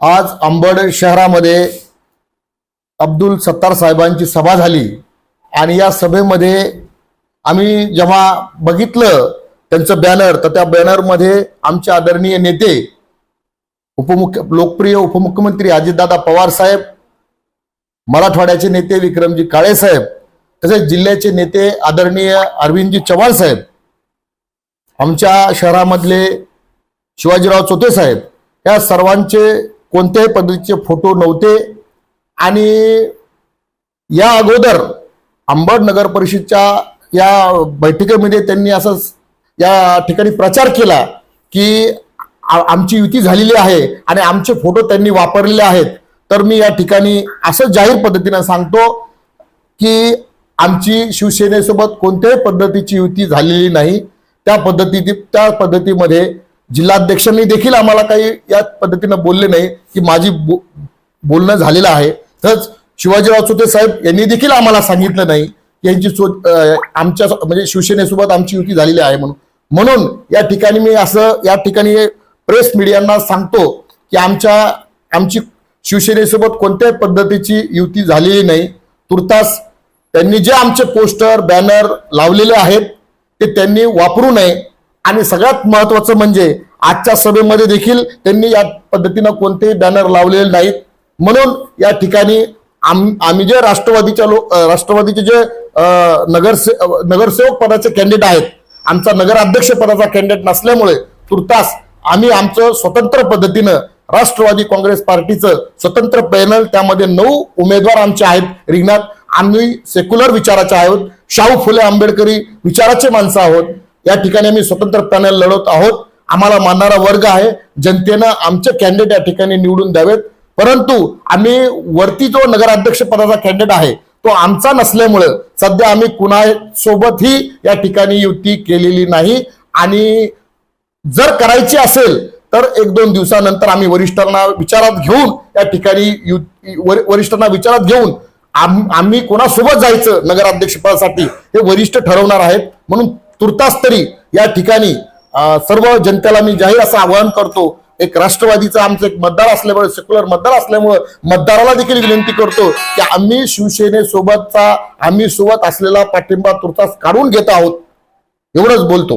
आज अंबड शहरामध्ये अब्दुल सत्तार साहेबांची सभा झाली आणि या सभेमध्ये आम्ही जेव्हा बघितलं त्यांचं बॅनर तर त्या बॅनरमध्ये आमचे आदरणीय नेते उपमुख्य लोकप्रिय उपमुख्यमंत्री अजितदादा पवार साहेब मराठवाड्याचे नेते विक्रमजी काळे साहेब तसेच जिल्ह्याचे नेते आदरणीय अरविंदजी चव्हाण साहेब आमच्या शहरामधले शिवाजीराव चोते साहेब या सर्वांचे कोणत्याही पद्धतीचे फोटो नव्हते. आणि या अगोदर अंबड नगर परिषदच्या या बैठकीमध्ये त्यांनी असं या ठिकाणी प्रचार केला की आमची युती झालेली आहे आणि आमचे फोटो त्यांनी वापरलेले आहेत. तर मी या ठिकाणी असं जाहीर पद्धतीनं सांगतो की आमची शिवसेनेसोबत कोणत्याही पद्धतीची युती झालेली नाही. त्या पद्धती त्या पद्धतीमध्ये जिल्हाध्यक्षांनी देखील आम्हाला काही या पद्धतीनं बोलले नाही की माझी बो- बोलणं झालेलं आहे. तसंच शिवाजीराव चोते साहेब यांनी देखील आम्हाला सांगितलं नाही. की यांची सो आमच्या म्हणजे शिवसेनेसोबत आमची युती झालेली आहे म्हणून. म्हणून या ठिकाणी मी असं या ठिकाणी प्रेस मीडियांना सांगतो की आमच्या आमची शिवसेनेसोबत कोणत्याही पद्धतीची युती झालेली नाही. तुर्तास त्यांनी जे आमचे पोस्टर बॅनर लावलेले आहेत ते त्यांनी वापरू नये. आणि सगळ्यात महत्वाचं म्हणजे आजच्या सभेमध्ये देखील त्यांनी या पद्धतीनं कोणतेही बॅनर लावलेले नाहीत. म्हणून या ठिकाणी आम- आम्ही जे राष्ट्रवादीच्या लोक राष्ट्रवादीचे जे नगरसे नगरसेवक पदाचे कॅन्डिडेट आहेत. आमचा नगराध्यक्ष पदाचा कॅन्डिडेट नसल्यामुळे तुर्तास आम्ही आमचं स्वतंत्र पद्धतीनं राष्ट्रवादी काँग्रेस पार्टीचं स्वतंत्र पॅनल त्यामध्ये नऊ उमेदवार आमचे आहेत रिंगणात. आम्ही सेक्युलर विचाराचे आहोत. शाहू फुले आंबेडकरी विचाराचे माणसं आहोत. या ठिकाणी आम्ही स्वतंत्रपणे लढत लढवत आहोत. आम्हाला मानणारा वर्ग आहे. जनतेनं आमचे कॅन्डिडेट या ठिकाणी निवडून द्यावेत. परंतु आम्ही वरती जो नगराध्यक्ष पदाचा कॅन्डिडेट आहे तो आमचा नसल्यामुळं सध्या आम्ही कुणासोबतही या ठिकाणी युती केलेली नाही. आणि जर करायची असेल तर एक दोन दिवसानंतर आम्ही वरिष्ठांना विचारात घेऊन या ठिकाणी यु- वरिष्ठांना विचारात घेऊन आम- आम्ही कोणासोबत जायचं नगराध्यक्षपदासाठी हे वरिष्ठ ठरवणार आहेत. म्हणून तुर्तास तरी या ठिकाणी सर्व जनतेला मी जाहीर असं आवाहन करतो. एक राष्ट्रवादीचा आमचं एक मतदार असल्यामुळे सेक्युलर मतदार असल्यामुळे मतदाराला देखील विनंती करतो की आम्ही शिवसेनेसोबतचा आम्ही सोबत असलेला पाठिंबा तुर्तास काढून घेत आहोत. एवढंच बोलतो.